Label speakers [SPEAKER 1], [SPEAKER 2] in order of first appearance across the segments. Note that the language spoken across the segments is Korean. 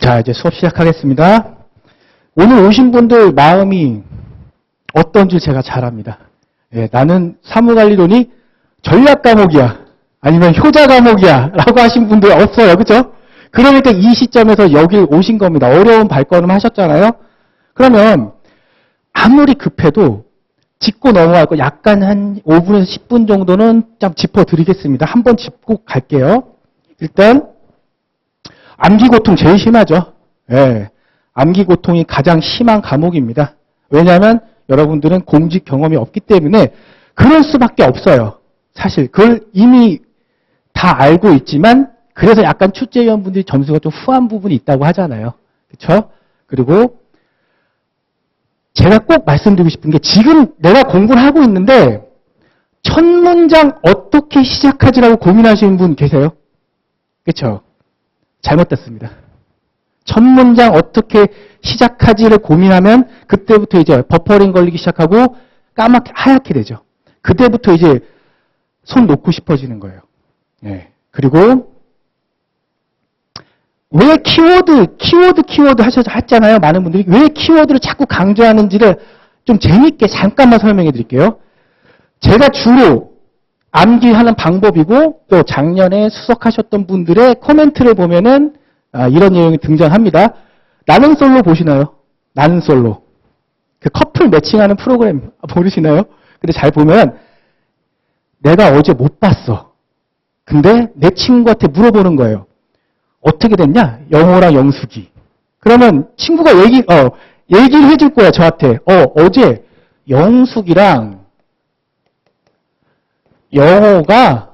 [SPEAKER 1] 자, 이제 수업 시작하겠습니다. 오늘 오신 분들 마음이 어떤지 제가 잘 압니다. 예, 나는 사무관리론이 전략 과목이야. 아니면 효자 과목이야. 라고 하신 분들 없어요. 그죠? 그러니까 이 시점에서 여길 오신 겁니다. 어려운 발걸음 하셨잖아요? 그러면 아무리 급해도 짚고 넘어갈 거 약간 한 5분에서 10분 정도는 좀 짚어드리겠습니다. 한번 짚고 갈게요. 일단 암기 고통 제일 심하죠. 예. 암기 고통이 가장 심한 과목입니다. 왜냐하면 여러분들은 공직 경험이 없기 때문에 그럴 수밖에 없어요. 사실 그걸 이미 다 알고 있지만 그래서 약간 출제위원분들이 점수가 좀 후한 부분이 있다고 하잖아요. 그렇죠? 그리고 제가 꼭 말씀드리고 싶은 게 지금 내가 공부를 하고 있는데 첫 문장 어떻게 시작하지라고 고민하시는 분 계세요? 그렇죠? 잘못됐습니다. 첫 문장 어떻게 시작하지를 고민하면 그때부터 이제 버퍼링 걸리기 시작하고 까맣게 하얗게 되죠. 그때부터 이제 손 놓고 싶어지는 거예요. 예. 그리고 왜 키워드, 키워드, 키워드 하셔, 했잖아요. 많은 분들이. 왜 키워드를 자꾸 강조하는지를 좀 재밌게 잠깐만 설명해 드릴게요. 제가 주로 암기하는 방법이고 또 작년에 수석하셨던 분들의 코멘트를 보면은 아, 이런 내용이 등장합니다. 나는 솔로 보시나요? 나는 솔로. 그 커플 매칭하는 프로그램 모르시나요? 근데 잘 보면 내가 어제 못 봤어. 근데 내 친구한테 물어보는 거예요. 어떻게 됐냐? 영호랑 영숙이. 그러면 친구가 얘기, 어, 얘기를 해줄 거야, 저한테. 어, 어제 영숙이랑 영호가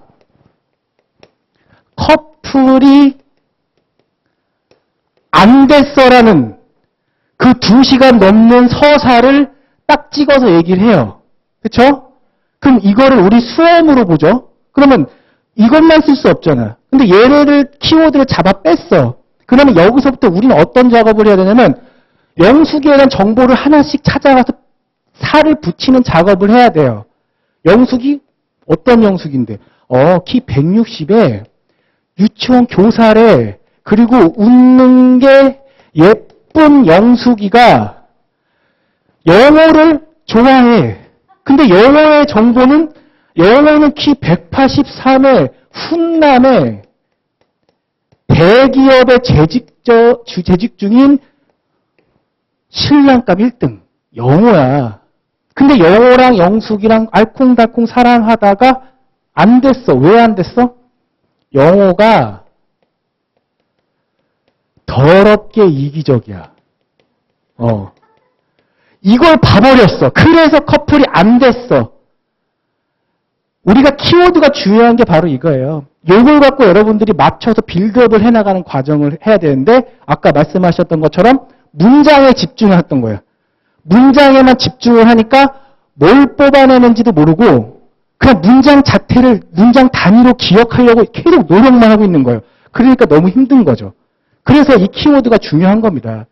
[SPEAKER 1] 커플이 안 됐어라는 그 두 시간 넘는 서사를 딱 찍어서 얘기를 해요. 그쵸? 그럼 이거를 우리 수험으로 보죠? 그러면 이것만 쓸 수 없잖아. 근데 얘네를 키워드를 잡아 뺐어. 그러면 여기서부터 우리는 어떤 작업을 해야 되냐면 영숙에 대한 정보를 하나씩 찾아가서 살을 붙이는 작업을 해야 돼요. 영숙이 어떤 영숙인데? 어, 키 160에 유치원 교사래. 그리고 웃는 게 예쁜 영숙이가 영어를 좋아해. 근데 영어의 정보는 영어는 키 183에 훈남에 대기업의 재직, 재직 중인 신랑감 1등. 영어야. 근데 영어랑 영숙이랑 알콩달콩 사랑하다가 안 됐어. 왜 안 됐어? 영어가 더럽게 이기적이야. 어. 이걸 봐버렸어. 그래서 커플이 안 됐어. 우리가 키워드가 중요한 게 바로 이거예요. 요걸 갖고 여러분들이 맞춰서 빌드업을 해나가는 과정을 해야 되는데, 아까 말씀하셨던 것처럼 문장에 집중했던 거예요. 문장에만 집중을 하니까 뭘 뽑아내는지도 모르고, 그냥 문장 자체를 문장 단위로 기억하려고 계속 노력만 하고 있는 거예요. 그러니까 너무 힘든 거죠. 그래서 이 키워드가 중요한 겁니다.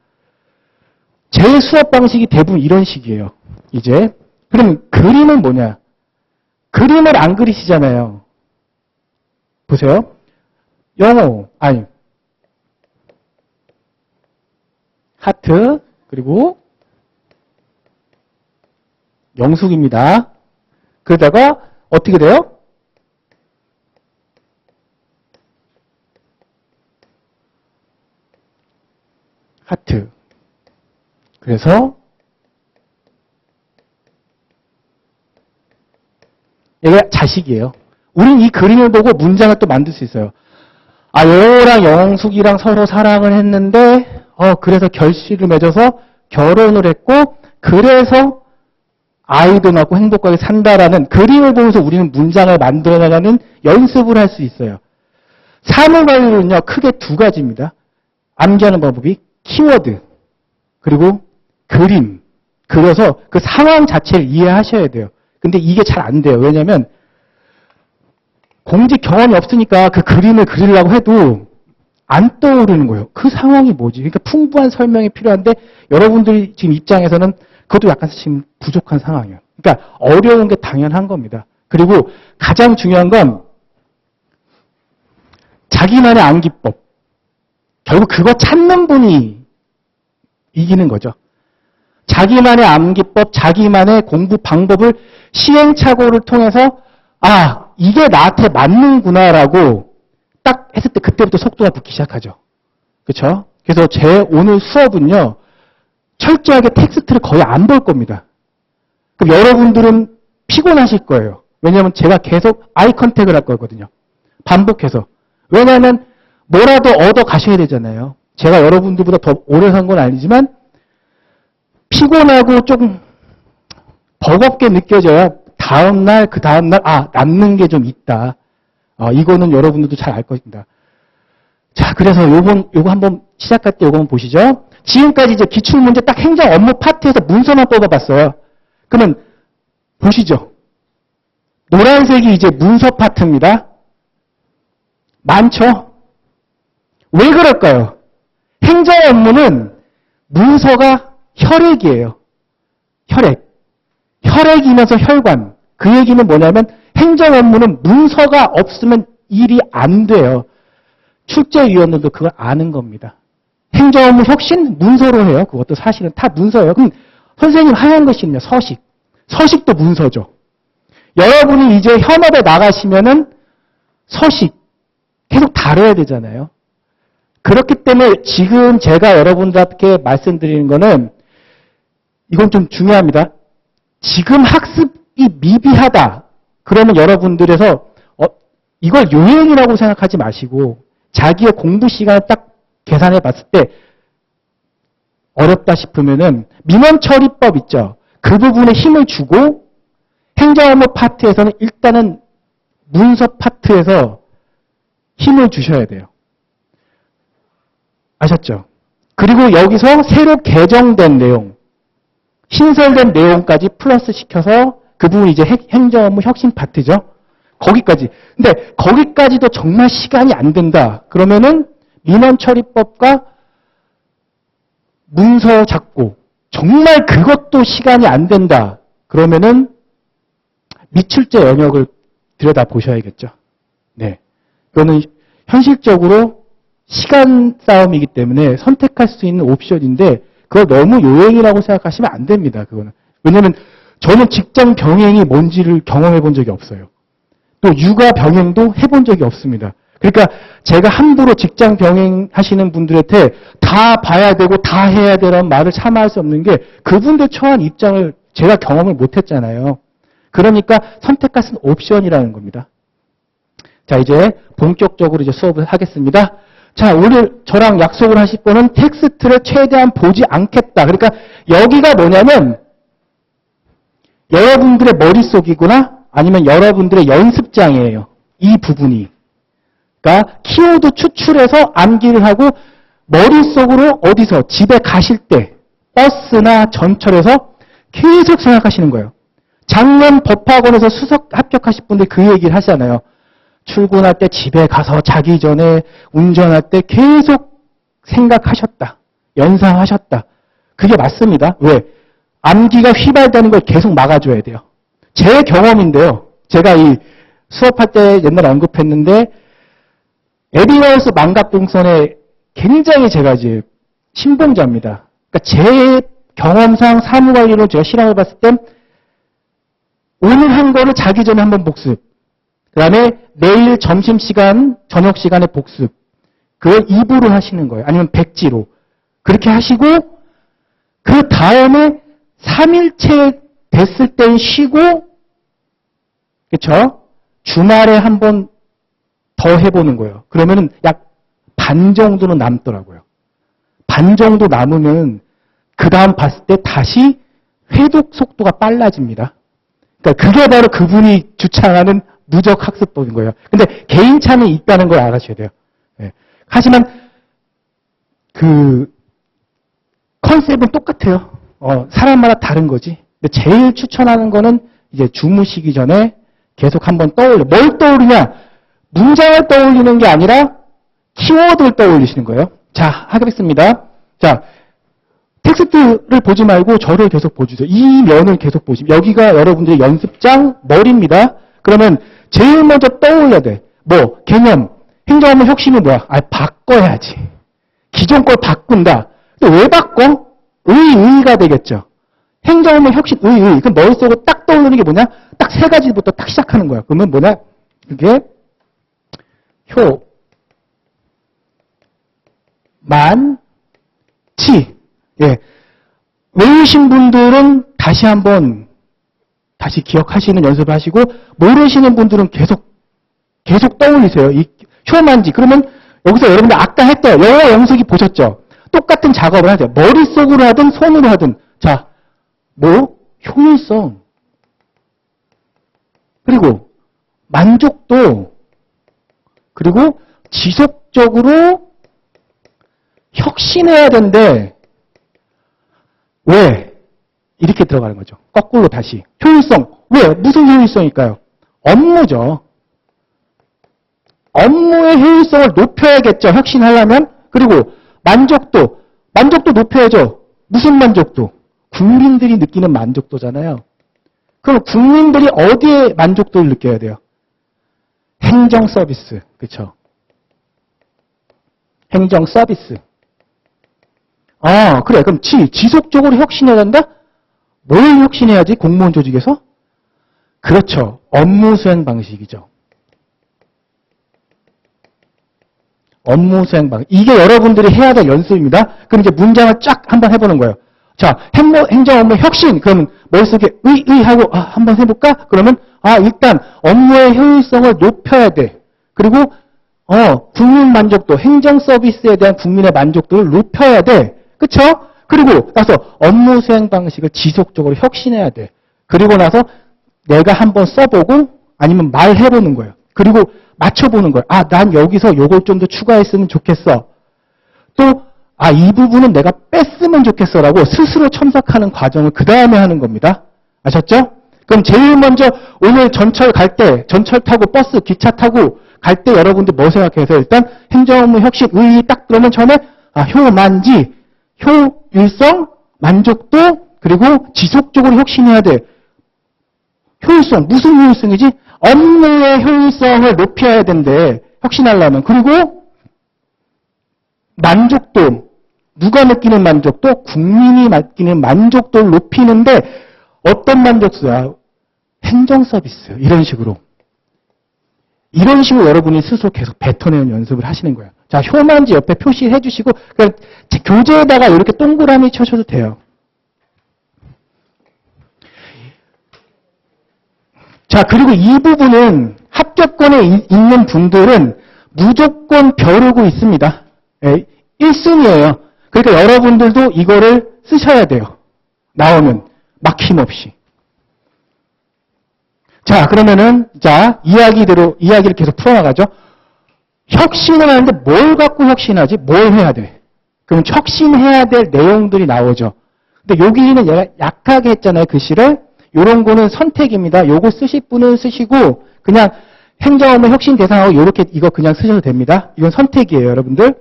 [SPEAKER 1] 제 수업 방식이 대부분 이런 식이에요. 이제. 그럼 그림은 뭐냐? 그림을 안 그리시잖아요. 보세요. 영어, 아니. 하트, 그리고 영숙입니다. 그러다가 어떻게 돼요? 하트. 그래서 얘가 자식이에요. 우린 이 그림을 보고 문장을 또 만들 수 있어요. 아, 영호랑 영숙이랑 서로 사랑을 했는데, 어, 그래서 결실을 맺어서 결혼을 했고, 그래서 아이도 낳고 행복하게 산다라는 그림을 보면서 우리는 문장을 만들어 나가는 연습을 할 수 있어요. 사물 관리는요, 크게 두 가지입니다. 암기하는 방법이 키워드, 그리고 그림. 그려서 그 상황 자체를 이해하셔야 돼요. 근데 이게 잘 안 돼요. 왜냐면, 공직 경험이 없으니까 그 그림을 그리려고 해도 안 떠오르는 거예요. 그 상황이 뭐지? 그러니까 풍부한 설명이 필요한데 여러분들이 지금 입장에서는 그것도 약간 지금 부족한 상황이에요. 그러니까 어려운 게 당연한 겁니다. 그리고 가장 중요한 건 자기만의 암기법. 결국 그거 찾는 분이 이기는 거죠. 자기만의 암기법, 자기만의 공부 방법을 시행착오를 통해서 아 이게 나한테 맞는구나라고 딱 했을 때 그때부터 속도가 붙기 시작하죠. 그렇죠? 그래서 제 오늘 수업은요 철저하게 텍스트를 거의 안 볼 겁니다. 그럼 여러분들은 피곤하실 거예요. 왜냐하면 제가 계속 아이 컨택을 할 거거든요. 반복해서. 왜냐하면 뭐라도 얻어 가셔야 되잖아요. 제가 여러분들보다 더 오래 산 건 아니지만 피곤하고 좀 버겁게 느껴져야 다음날, 그 다음날, 아, 남는 게 좀 있다. 어, 이거는 여러분들도 잘 알 것입니다. 자, 그래서 요번, 요거 한번 시작할 때 요거 한번 보시죠. 지금까지 이제 기출문제 딱 행정 업무 파트에서 문서만 뽑아봤어요. 그러면 보시죠. 노란색이 이제 문서 파트입니다. 많죠? 왜 그럴까요? 행정 업무는 문서가 혈액이에요. 혈액. 혈액이면서 혈관. 그 얘기는 뭐냐면 행정 업무는 문서가 없으면 일이 안 돼요. 출제위원들도 그걸 아는 겁니다. 행정 업무 혁신 문서로 해요. 그것도 사실은 다 문서예요. 그럼 선생님 하얀 것이냐? 서식. 서식도 문서죠. 여러분이 이제 현업에 나가시면은 서식 계속 다뤄야 되잖아요. 그렇기 때문에 지금 제가 여러분들께 말씀드리는 거는 이건 좀 중요합니다. 지금 학습이 미비하다. 그러면 여러분들에서 어, 이걸 요행이라고 생각하지 마시고 자기의 공부 시간을 딱 계산해 봤을 때 어렵다 싶으면은 민원 처리법 있죠. 그 부분에 힘을 주고 행정업무 파트에서는 일단은 문서 파트에서 힘을 주셔야 돼요. 아셨죠? 그리고 여기서 새로 개정된 내용, 신설된 내용까지 플러스 시켜서 그 부분이 이제 행정업무 혁신 파트죠. 거기까지. 근데 거기까지도 정말 시간이 안 된다. 그러면은 민원 처리법과 문서 작고 정말 그것도 시간이 안 된다. 그러면은 미출제 영역을 들여다 보셔야겠죠. 네. 그거는 현실적으로 시간 싸움이기 때문에 선택할 수 있는 옵션인데 그거 너무 요행이라고 생각하시면 안 됩니다. 그거는. 왜냐면 저는 직장 병행이 뭔지를 경험해 본 적이 없어요. 또 육아 병행도 해본 적이 없습니다. 그러니까 제가 함부로 직장 병행 하시는 분들한테 다 봐야 되고 다 해야 되라는 말을 참아 할 수 없는 게 그분들 처한 입장을 제가 경험을 못 했잖아요. 그러니까 수 있는 옵션이라는 겁니다. 자, 이제 본격적으로 이제 수업을 하겠습니다. 자, 오늘 저랑 약속을 하실 분은 텍스트를 최대한 보지 않겠다. 그러니까 여기가 뭐냐면 여러분들의 머릿속이구나 아니면 여러분들의 연습장이에요. 이 부분이. 그러니까 키워드 추출해서 암기를 하고 머릿속으로 어디서 집에 가실 때 버스나 전철에서 계속 생각하시는 거예요. 작년 법학원에서 수석 합격하실 분들 그 얘기를 하잖아요. 출근할 때 집에 가서 자기 전에 운전할 때 계속 생각하셨다. 연상하셨다. 그게 맞습니다. 왜? 암기가 휘발되는 걸 계속 막아줘야 돼요. 제 경험인데요. 제가 이 수업할 때 옛날에 언급했는데 에디너스 망각동선에 굉장히 제가 이제 신봉자입니다. 그러니까 제 경험상 사무관리로 제가 실험해 봤을 땐 오늘 한 거를 자기 전에 한번 복습. 그 다음에 내일 점심시간, 저녁시간에 복습. 그걸 입으로 하시는 거예요. 아니면 백지로. 그렇게 하시고, 그 다음에 3일째 됐을 땐 쉬고, 그쵸? 주말에 한 번 더 해보는 거예요. 그러면은 약 반 정도는 남더라고요. 반 정도 남으면 그 다음 봤을 때 다시 회독 속도가 빨라집니다. 그러니까 그게 바로 그분이 주창하는 무적 학습법인 거예요. 근데 개인차는 있다는 걸 알아셔야 돼요. 예. 하지만 그 컨셉은 똑같아요. 어, 사람마다 다른 거지. 제일 추천하는 거는 이제 주무시기 전에 계속 한번 떠올려. 뭘 떠오르냐? 문장을 떠올리는 게 아니라 키워드를 떠올리시는 거예요. 자, 하겠습니다. 자, 텍스트를 보지 말고 저를 계속 보주세요. 이 면을 계속 보시면 여기가 여러분들의 연습장 머리입니다. 그러면 제일 먼저 떠올려야 돼. 뭐 개념, 행정업무 혁신이 뭐야? 아, 바꿔야지. 기존 걸 바꾼다. 근데 왜 바꿔? 의의가 되겠죠. 행정업무 혁신 의의. 그럼 머릿속으로 딱 떠오르는 게 뭐냐? 딱 세 가지부터 딱 시작하는 거야. 그러면 뭐냐? 그게 효, 만, 치. 예. 외우신 분들은 다시 한번 다시 기억하시는 연습을 하시고 모르시는 분들은 계속 계속 떠올리세요. 이 효만지. 그러면 여기서 여러분들 아까 했던 영어 영석이 보셨죠? 똑같은 작업을 하세요. 머릿속으로 하든 손으로 하든. 자, 뭐? 효율성. 그리고 만족도. 그리고 지속적으로 혁신해야 되는데 왜? 이렇게 들어가는 거죠. 거꾸로 다시. 효율성. 왜? 무슨 효율성일까요? 업무죠. 업무의 효율성을 높여야겠죠. 혁신하려면. 그리고 만족도. 만족도 높여야죠. 무슨 만족도? 국민들이 느끼는 만족도잖아요. 그럼 국민들이 어디에 만족도를 느껴야 돼요? 행정 서비스. 그쵸? 행정 서비스. 아, 그래. 그럼 지, 지속적으로 혁신해야 된다? 뭘 혁신해야지? 공무원 조직에서? 그렇죠. 업무 수행 방식이죠. 업무 수행 방식. 이게 여러분들이 해야 될 연습입니다. 그럼 이제 문장을 쫙 한번 해보는 거예요. 자, 행정 업무 혁신. 그럼 머릿속에 의, 의 하고, 아, 한번 해볼까? 그러면, 아, 일단 업무의 효율성을 높여야 돼. 그리고, 어, 국민 만족도, 행정 서비스에 대한 국민의 만족도를 높여야 돼. 그쵸? 그리고 나서 업무 수행 방식을 지속적으로 혁신해야 돼. 그리고 나서 내가 한번 써보고 아니면 말해보는 거예요. 그리고 맞춰보는 거예요. 아, 난 여기서 요걸 좀 더 추가했으면 좋겠어. 또, 아, 이 부분은 내가 뺐으면 좋겠어라고 스스로 첨삭하는 과정을 그 다음에 하는 겁니다. 아셨죠? 그럼 제일 먼저 오늘 전철 갈 때, 전철 타고 버스, 기차 타고 갈 때 여러분들 뭐 생각해서 일단 행정업무 혁신, 의의 딱 들으면 처음에 아, 효만지, 효율성, 만족도, 그리고 지속적으로 혁신해야 돼. 효율성, 무슨 효율성이지? 업무의 효율성을 높여야 된대. 혁신하려면. 그리고 만족도, 누가 느끼는 만족도? 국민이 느끼는 만족도를 높이는데 어떤 만족도야? 행정 서비스. 이런 식으로. 이런 식으로 여러분이 스스로 계속 뱉어내는 연습을 하시는 거예요. 자, 효만지 옆에 표시해 주시고, 그러니까 교재에다가 이렇게 동그라미 쳐셔도 돼요. 자, 그리고 이 부분은 합격권에 이- 있는 분들은 무조건 벼르고 있습니다. 예, 1순위예요. 그러니까 여러분들도 이거를 쓰셔야 돼요. 나오면 막힘없이. 자, 그러면은 자, 이야기대로 이야기를 계속 풀어 나가죠. 혁신을 하는데 뭘 갖고 혁신하지? 뭘 해야 돼? 그럼 혁신해야 될 내용들이 나오죠. 근데 여기는 얘가 약하게 했잖아요, 글씨를. 요런 거는 선택입니다. 요거 쓰실 분은 쓰시고, 그냥 행정업무 혁신 대상하고 요렇게 이거 그냥 쓰셔도 됩니다. 이건 선택이에요, 여러분들.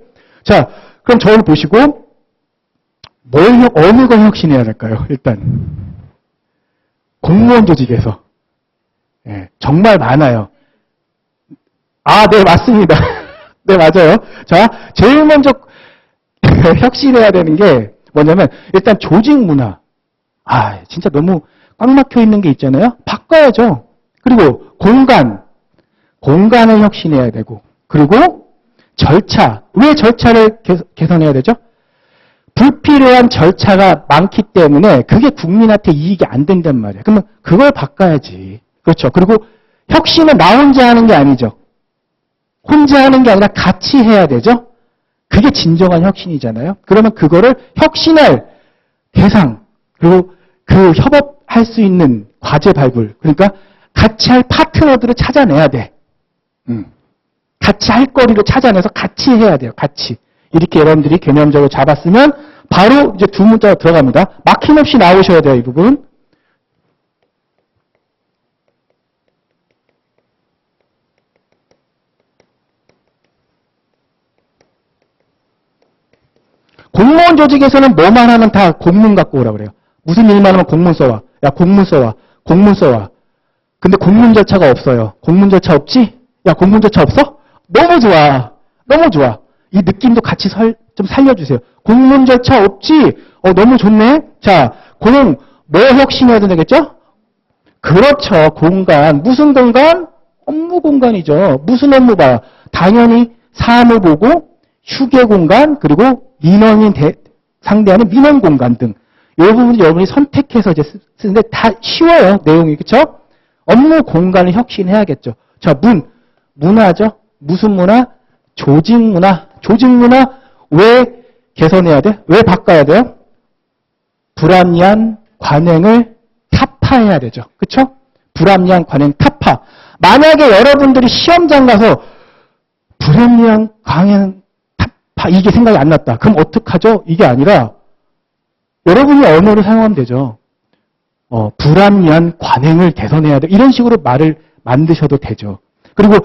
[SPEAKER 1] 자, 그럼 저를 보시고, 뭘, 혁- 어느 걸 혁신해야 될까요, 일단? 공무원 조직에서. 예, 정말 많아요. 아, 네, 맞습니다. 네, 맞아요. 자, 제일 먼저 혁신해야 되는 게 뭐냐면, 일단 조직 문화. 아, 진짜 너무 꽉 막혀 있는 게 있잖아요? 바꿔야죠. 그리고 공간. 공간을 혁신해야 되고. 그리고 절차. 왜 절차를 개- 개선해야 되죠? 불필요한 절차가 많기 때문에 그게 국민한테 이익이 안 된단 말이에요. 그러면 그걸 바꿔야지. 그렇죠. 그리고 혁신은 나 혼자 하는 게 아니죠. 혼자 하는 게 아니라 같이 해야 되죠. 그게 진정한 혁신이잖아요. 그러면 그거를 혁신할 대상 그리고 그 협업할 수 있는 과제 발굴 그러니까 같이 할 파트너들을 찾아내야 돼. 음. 같이 할 거리를 찾아내서 같이 해야 돼요. 같이. 이렇게 여러분들이 개념적으로 잡았으면 바로 이제 두 문자가 들어갑니다. 막힘없이 나오셔야 돼요. 이 부분. 공무원 조직에서는 뭐만 하면 다 공문 갖고 오라 그래요. 무슨 일만 하면 공문 써와. 야, 공문 써와. 공문 써와. 근데 공문 절차가 없어요. 공문 절차 없지? 야, 공문 절차 없어? 너무 좋아. 너무 좋아. 이 느낌도 같이 설, 좀 살려주세요. 공문 절차 없지? 어, 너무 좋네? 자, 공뭐 혁신해야 되겠죠? 그렇죠. 공간. 무슨 공간? 업무 공간이죠. 무슨 업무 봐요? 당연히 사무 보고, 휴게 공간, 그리고 민원인 대- 상대하는 민원 공간 등. 이 부분 여러분이 선택해서 이제 쓰- 쓰는데 다 쉬워요. 내용이. 그쵸? 업무 공간을 혁신해야겠죠. 자, 문. 문화죠. 무슨 문화? 조직 문화. 조직 문화 왜 개선해야 돼? 왜 바꿔야 돼요? 불합리한 관행을 타파해야 되죠. 그쵸? 불합리한 관행 타파. 만약에 여러분들이 시험장 가서 불합리한 관행 타파 이게 생각이 안 났다. 그럼 어떡하죠? 이게 아니라 여러분이 언어를 사용하면 되죠. 어, 불합리한 관행을 개선해야 돼. 이런 식으로 말을 만드셔도 되죠. 그리고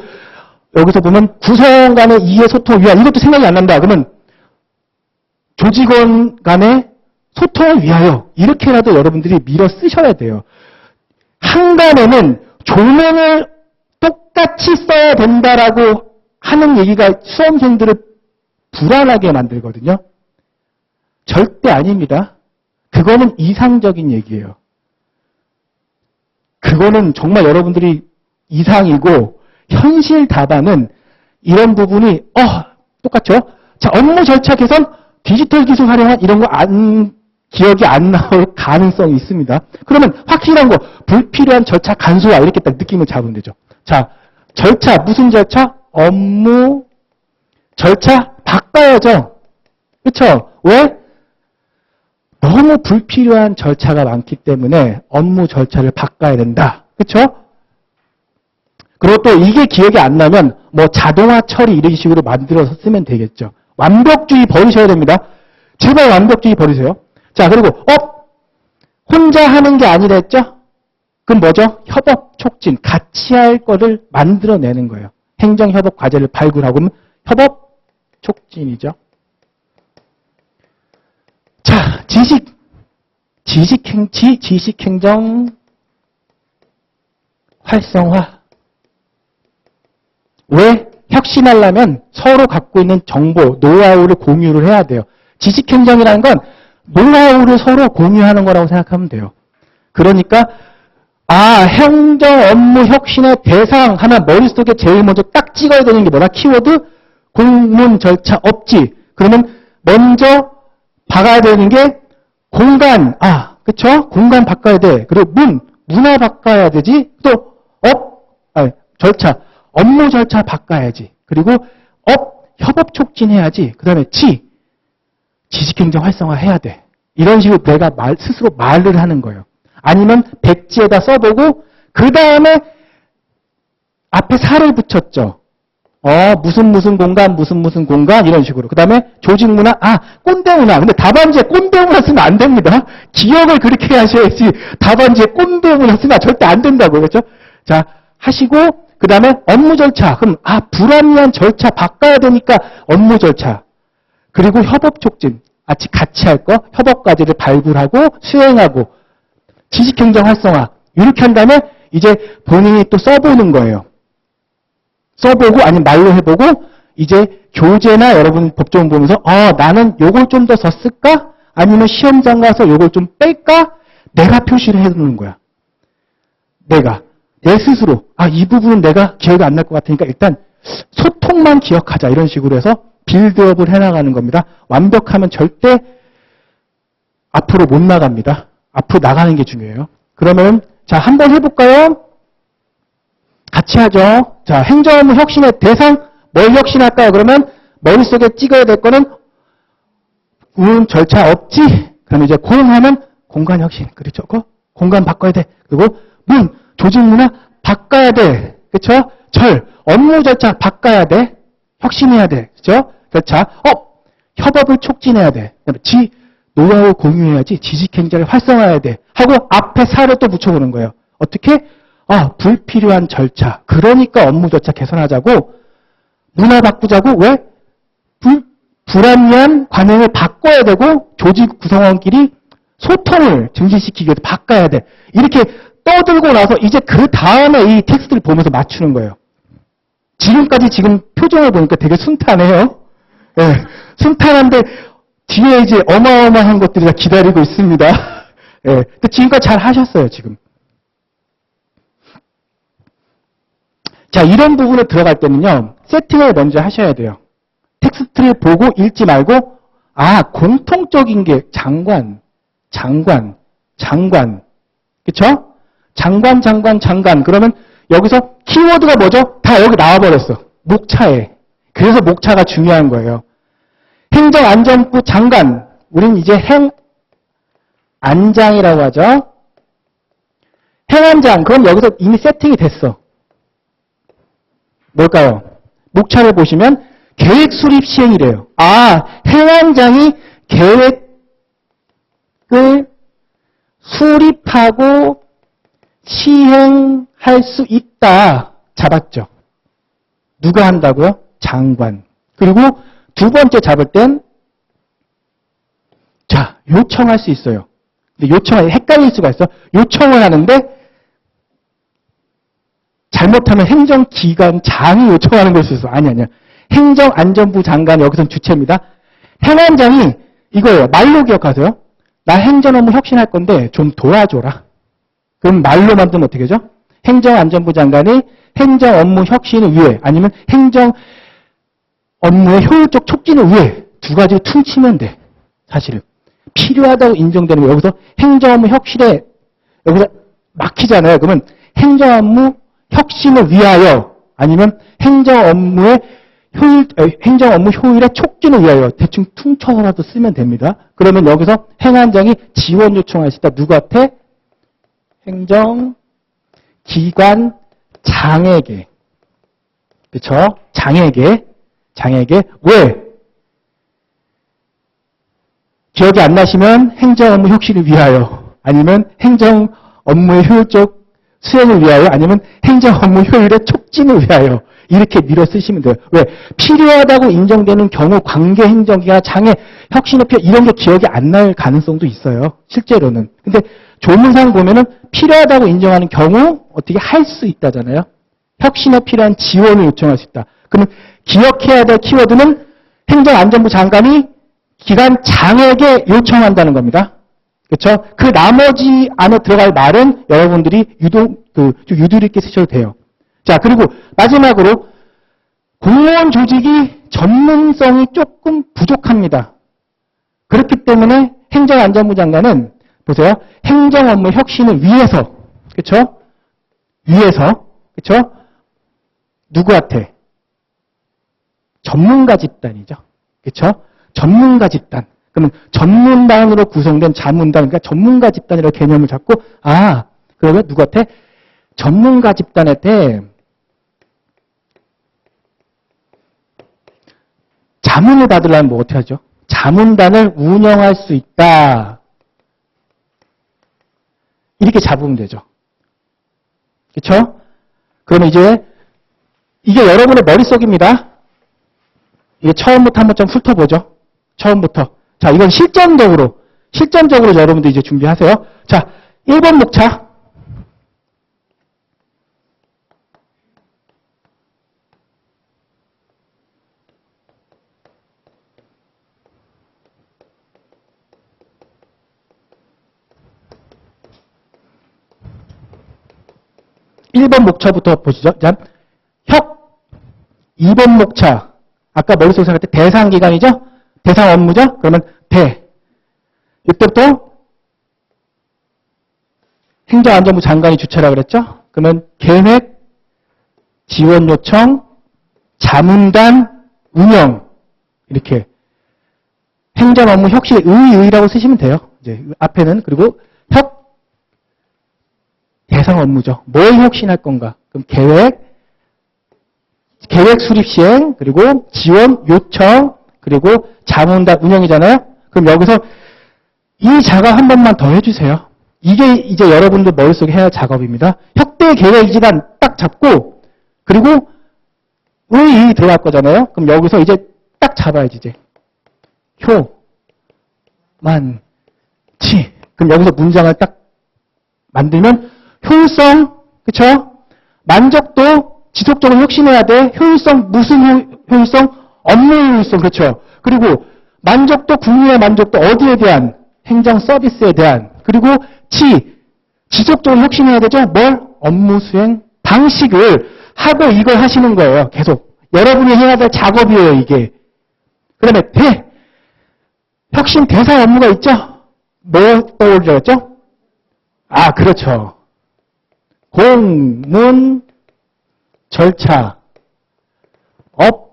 [SPEAKER 1] 여기서 보면 구성 간의 이해 소통을 위한 이것도 생각이 안 난다. 그러면 조직원 간의 소통을 위하여 이렇게라도 여러분들이 밀어 쓰셔야 돼요. 한간에는 조명을 똑같이 써야 된다라고 하는 얘기가 수험생들을 불안하게 만들거든요. 절대 아닙니다. 그거는 이상적인 얘기예요. 그거는 정말 여러분들이 이상이고 현실 답안은 이런 부분이 어 똑같죠? 자 업무 절차 개선 디지털 기술 활용한 이런 거 안 기억이 안 나올 가능성이 있습니다. 그러면 확실한 거 불필요한 절차 간소화 이렇게 딱 느낌을 잡으면 되죠. 자 절차 무슨 절차? 업무 절차 바꿔야죠. 그렇죠? 왜? 너무 불필요한 절차가 많기 때문에 업무 절차를 바꿔야 된다. 그렇죠? 그리고 또 이게 기억이 안 나면 뭐 자동화 처리 이런 식으로 만들어서 쓰면 되겠죠. 완벽주의 버리셔야 됩니다. 제발 완벽주의 버리세요. 자, 그리고 업 혼자 하는 게 아니라 했죠? 그럼 뭐죠? 협업 촉진, 같이 할 거를 만들어내는 거예요. 행정협업 과제를 발굴하고 하면 협업 촉진이죠. 자, 지식, 지식행, 지, 지식행정 활성화. 왜? 혁신하려면 서로 갖고 있는 정보, 노하우를 공유를 해야 돼요. 지식행정이라는 건 노하우를 서로 공유하는 거라고 생각하면 돼요. 그러니까 아 행정 업무 혁신의 대상 하면 머릿속에 제일 먼저 딱 찍어야 되는 게 뭐다? 키워드 공문 절차 없지. 그러면 먼저 박아야 되는 게 공간. 아 그쵸? 공간 바꿔야 돼. 그리고 문 문화 바꿔야 되지. 또 업, 아니, 절차 업무 절차 바꿔야지. 그리고 업 협업 촉진해야지. 그 다음에 지 지식행정 활성화 해야 돼. 이런 식으로 내가 말, 스스로 말을 하는 거예요. 아니면 백지에다 써보고, 그 다음에 앞에 살을 붙였죠. 어, 무슨 무슨 공간, 무슨 무슨 공간, 이런 식으로. 그 다음에 조직 문화, 아, 꼰대 문화. 근데 답안지에 꼰대 문화 쓰면 안 됩니다. 기억을 그렇게 하셔야지 답안지에 꼰대 문화 쓰면 절대 안 된다고, 그렇죠? 자, 하시고, 그 다음에 업무 절차. 그럼, 아, 불합리한 절차 바꿔야 되니까 업무 절차. 그리고 협업 촉진. 같이 같이 할 거, 협업 과제를 발굴하고 수행하고 지식행정 활성화. 이렇게 한 다음에 이제 본인이 또 써보는 거예요. 써보고 아니면 말로 해보고 이제 교재나 여러분 법조문 보면서 어 나는 요걸 좀더 썼을까? 아니면 시험장 가서 요걸 좀 뺄까? 내가 표시를 해두는 거야. 내가 내 스스로 아 이 부분은 내가 기억이 안 날 것 같으니까 일단 소통만 기억하자 이런 식으로 해서 빌드업을 해나가는 겁니다. 완벽하면 절대 앞으로 못 나갑니다. 앞으로 나가는 게 중요해요. 그러면 자 한번 해볼까요? 같이 하죠. 자 행정업무 혁신의 대상 뭘 혁신할까요? 그러면 머릿속에 찍어야 될 거는 운 절차 없지. 그러면 이제 공하면 공간 혁신. 그렇죠? 그 공간 바꿔야 돼. 그리고 문 조직 문화 바꿔야 돼. 그렇죠? 절 업무 절차 바꿔야 돼. 혁신해야 돼. 그렇죠? 절차 업 협업을 촉진해야 돼. 그다음에 지 노하우 공유해야지 지식행정을 활성화해야 돼. 하고 앞에 살을 또 붙여보는 거예요. 어떻게? 아 불필요한 절차. 그러니까 업무 절차 개선하자고 문화 바꾸자고 왜? 불, 불합리한 관행을 바꿔야 되고 조직 구성원끼리 소통을 증진시키기 위해서 바꿔야 돼. 이렇게 떠들고 나서 이제 그 다음에 이 텍스트를 보면서 맞추는 거예요. 지금까지 지금 표정을 보니까 되게 순탄해요. 예, 순탄한데 뒤에 이제 어마어마한 것들이 다 기다리고 있습니다. 예, 근데 지금까지 잘 하셨어요, 지금. 자, 이런 부분에 들어갈 때는요, 세팅을 먼저 하셔야 돼요. 텍스트를 보고 읽지 말고, 아, 공통적인 게 장관, 장관, 장관. 그쵸? 장관, 장관, 장관. 그러면 여기서 키워드가 뭐죠? 다 여기 나와버렸어. 목차에. 그래서 목차가 중요한 거예요. 행정안전부 장관. 우린 이제 행, 안장이라고 하죠. 행안장. 그럼 여기서 이미 세팅이 됐어. 뭘까요? 목차를 보시면 계획 수립 시행이래요. 아, 행안장이 계획을 수립하고 시행할 수 있다. 잡았죠. 누가 한다고요? 장관. 그리고 두 번째 잡을 땐, 자, 요청할 수 있어요. 근데 요청이 헷갈릴 수가 있어. 요청을 하는데, 잘못하면 행정기관 장이 요청하는 걸 수 있어. 아니, 아니야. 행정안전부 장관 여기선 주체입니다. 행안장이 이거예요. 말로 기억하세요. 나 행정 업무 혁신할 건데 좀 도와줘라. 그럼 말로 만들면 어떻게 되죠? 행정안전부 장관이 행정 업무 혁신을 위해 아니면 행정 업무의 효율적 촉진을 위해 두 가지를 퉁치면 돼. 사실은. 필요하다고 인정되는 거 여기서 행정 업무 혁신에 여기서 막히잖아요. 그러면 행정 업무 혁신을 위하여 아니면 행정 업무의 효율, 에, 행정 업무 효율의 촉진을 위하여 대충 퉁쳐서라도 쓰면 됩니다. 그러면 여기서 행안장이 지원 요청할 수 있다. 누구한테? 행정 기관 장에게. 그쵸? 장에게. 장에게. 왜? 기억이 안 나시면 행정 업무 혁신을 위하여 아니면 행정 업무의 효율적 수행을 위하여 아니면 행정 업무 효율의 촉진을 위하여 이렇게 밀어 쓰시면 돼요. 왜? 필요하다고 인정되는 경우 관계 행정기나 장애 필요 이런 게 기억이 안 날 가능성도 있어요. 실제로는. 근데 조문상 보면은 필요하다고 인정하는 경우 어떻게 할 수 있다잖아요. 혁신에 필요한 지원을 요청할 수 있다. 그러면 기억해야 될 키워드는 행정안전부 장관이 기관 장에게 요청한다는 겁니다. 그렇죠? 그 나머지 안에 들어갈 말은 여러분들이 유도 그 유도리 있게 쓰셔도 돼요. 자, 그리고 마지막으로 공무원 조직이 전문성이 조금 부족합니다. 그렇기 때문에 행정안전부 장관은 보세요. 행정 업무 혁신을 위해서 그렇죠? 위해서 그렇죠? 누구한테? 전문가 집단이죠. 그렇죠? 전문가 집단. 그러면 전문반으로 구성된 자문단, 그러니까 전문가 집단이라는 개념을 잡고 아, 그러면 누구한테? 전문가 집단한테 자문을 받으려면 뭐 어떻게 하죠? 자문단을 운영할 수 있다. 이렇게 잡으면 되죠. 그렇죠? 그러면 이제 이게 여러분의 머릿속입니다. 이게 처음부터 한번 좀 훑어보죠. 처음부터. 자, 이건 실전적으로, 실전적으로 여러분들 이제 준비하세요. 자, 1번 목차. 일번 목차부터 보시죠. 자, 혁. 2번 목차. 아까 머릿속에 생각할 때 대상 기관이죠? 대상 업무죠? 그러면 대. 이때부터 행정안전부 장관이 주체라 그랬죠? 그러면 계획, 지원 요청, 자문단, 운영 이렇게 행정 업무 혁신 의 의라고 쓰시면 돼요. 이제 앞에는 그리고 혁 대상 업무죠. 뭘 혁신할 건가? 그럼 계획, 계획 수립 시행, 그리고 지원 요청, 그리고 자문단 운영이잖아요. 그럼 여기서 이 작업 한 번만 더 해주세요. 이게 이제 여러분들 머릿속에 해야 할 작업입니다. 협대 계획이지만 딱 잡고 그리고 의이 들어갈 거잖아요. 그럼 여기서 이제 딱 잡아야지 이제 효, 만, 치. 그럼 여기서 문장을 딱 만들면 효율성, 그쵸? 만족도 지속적으로 혁신해야 돼. 효율성, 무슨 효, 효율성? 업무 효율성, 그렇죠. 그리고 만족도, 국민의 만족도 어디에 대한 행정 서비스에 대한 그리고 지, 지속적으로 혁신해야 되죠. 뭘? 업무 수행 방식을 하고 이걸 하시는 거예요. 계속. 여러분이 해야 될 작업이에요, 이게. 그 다음에 대, 혁신 대상 업무가 있죠? 뭐 떠올렸죠? 아, 그렇죠. 공문 절차 없지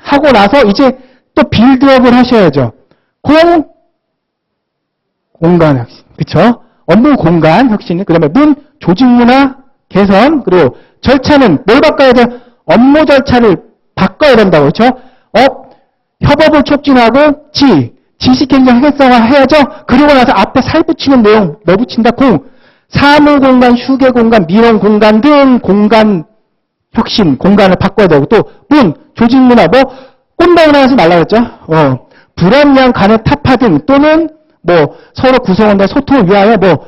[SPEAKER 1] 하고 나서 이제 또 빌드업을 하셔야죠. 공 공간 혁신, 그쵸? 업무 공간 혁신, 그 다음에 문 조직 문화 개선, 그리고 절차는 뭘 바꿔야 돼요? 업무 절차를 바꿔야 된다고, 그쵸? 업, 협업을 촉진하고 지, 지식행정 활성화 해야죠? 그리고 나서 앞에 살 붙이는 내용, 뭐 붙인다? 공, 사무 공간, 휴게 공간, 민원 공간 등 공간 혁신, 공간을 바꿔야 되고 또 문, 조직 문화, 뭐 꼼방이나 하지 말라 그랬죠? 어, 불합리한 간의 타파 등 또는 뭐 서로 구성원과 소통을 위하여 뭐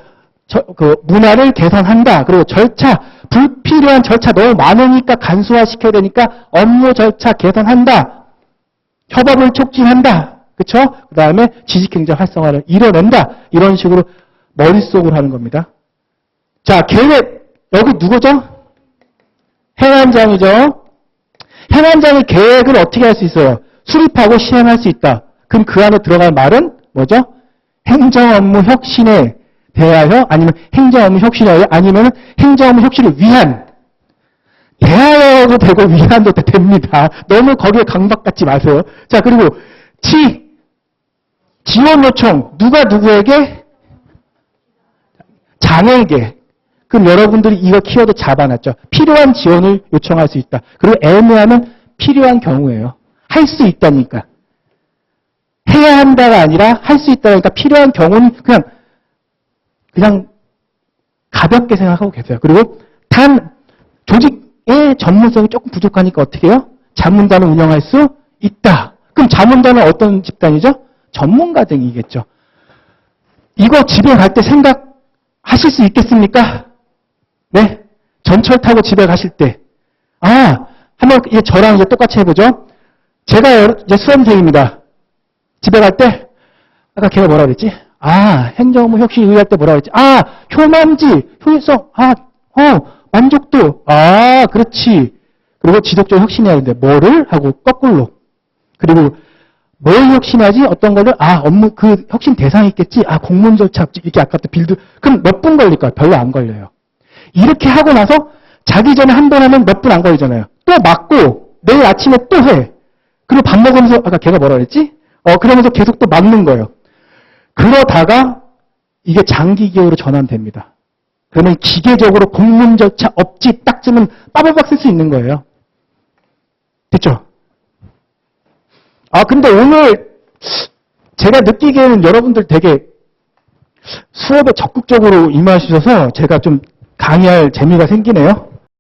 [SPEAKER 1] 저, 그 문화를 개선한다. 그리고 절차, 불필요한 절차 너무 많으니까 간소화시켜야 되니까 업무 절차 개선한다. 협업을 촉진한다. 그쵸? 그 다음에 지식행정 활성화를 이뤄낸다. 이런 식으로 머릿속으로 하는 겁니다. 자, 계획. 여기 누구죠? 행안장이죠? 행안장이 계획을 어떻게 할 수 있어요? 수립하고 시행할 수 있다. 그럼 그 안에 들어갈 말은 뭐죠? 행정 업무 혁신에 대하여 아니면 행정 업무 혁신에 대하여 아니면 행정 업무 혁신을 위한 대하여도 되고 위한도 됩니다. 너무 거기에 강박 갖지 마세요. 자, 그리고 지 지원 요청 누가 누구에게 장에게 그럼 여러분들이 이거 키워드 잡아놨죠. 필요한 지원을 요청할 수 있다. 그리고 애매하면 필요한 경우예요. 할 수 있다니까. 해야 한다가 아니라 할 수 있다니까 필요한 경우는 그냥 그냥 가볍게 생각하고 계세요. 그리고 단 조직의 전문성이 조금 부족하니까 어떻게 해요? 자문단을 운영할 수 있다. 그럼 자문단은 어떤 집단이죠? 전문가 등이겠죠. 이거 집에 갈 때 생각하실 수 있겠습니까? 네? 전철 타고 집에 가실 때. 아, 한번 이제 저랑 이제 똑같이 해보죠. 제가 이제 수험생입니다. 집에 갈 때, 아까 걔가 뭐라 그랬지? 아, 행정업무 혁신 의뢰할 때 뭐라 그랬지? 아, 효남지, 효율성, 아, 어, 만족도, 아, 그렇지. 그리고 지속적으로 혁신해야 되는데, 뭐를? 하고 거꾸로. 그리고 뭘 혁신하지? 어떤 거를? 아, 업무, 그 혁신 대상이 있겠지? 아, 공문 절차, 이렇게 아까부터 빌드. 그럼 몇 분 걸릴까요? 별로 안 걸려요. 이렇게 하고 나서 자기 전에 한 번 하면 몇 분 안 걸리잖아요. 또 맞고, 내일 아침에 또 해. 그리고 밥 먹으면서, 아까 걔가 뭐라 그랬지? 어, 그러면서 계속 또 맞는 거예요. 그러다가 이게 장기 기호로 전환됩니다. 그러면 기계적으로 공문 절차 없지 딱 쓰면 빠바박 쓸 수 있는 거예요. 됐죠? 아, 근데 오늘 제가 느끼기에는 여러분들 되게 수업에 적극적으로 임하셔서 제가 좀 강의할 재미가 생기네요.